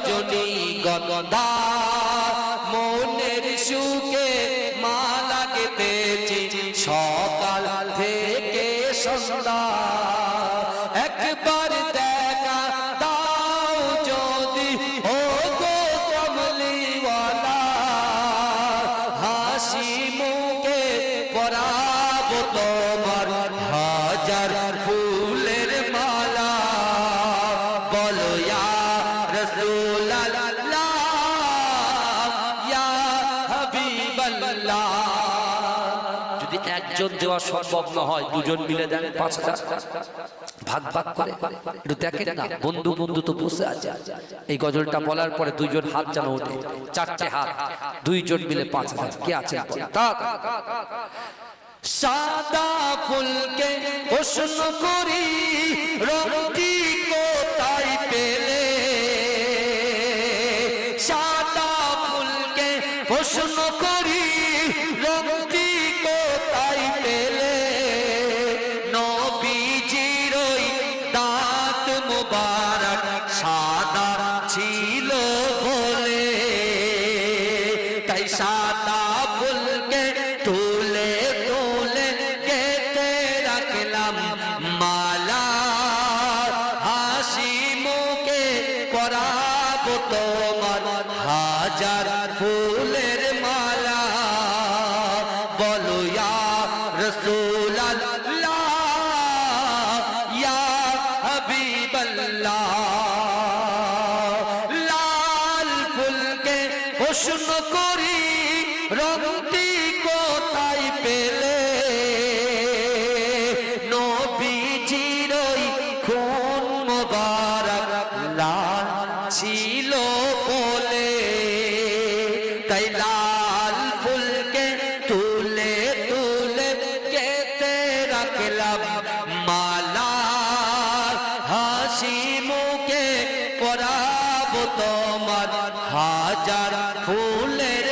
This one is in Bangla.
রজনী গন্ধা মনের সুখে মালা গেতেছি সকাল থেকে সন্ধ্যা। একবার দেখা দাও যদি ও গো কমলিওয়ালা। হাসি মুখে পরাব তোমার হাজার একজন দেওয়া সম্ভব না হয় দুজন মিলে দেন পাঁচ হাজার ভাগ ভাগ করে। একটু দেখেন না, বন্ধু বন্ধু তো বসে আছে। এই গজলটা বলার পরে দুইজন হাত যেন ওঠে। চারটে হাত, দুইজন মিলে পাঁচ হাজার। কে আছে সাদা ফুলকে প্রশ্ন করি, রঙটি কোথায় পেলে? সাদা ফুলকে প্রশ্ন করি ছিল বলে তাই সাদা ফুলকে তুলে তুলে কেটে রাখলাম মালা হাসি মুখে করাবো তোমার হাজার ফুলের মালা বলো ইয়া রসুলাল্লাহ ইয়া হাবিবাল্লাহ লাল প্রশ্ন করি, রংটি কোথায় পেলে? নবীজির ওই খুন মোবারক লাল ছিল বলে। তাই লাল ফুলকে তুলে তুলে কেটে রাখলাম মালা। হাসি মুখে পরাব তোমার হাজার ফুলের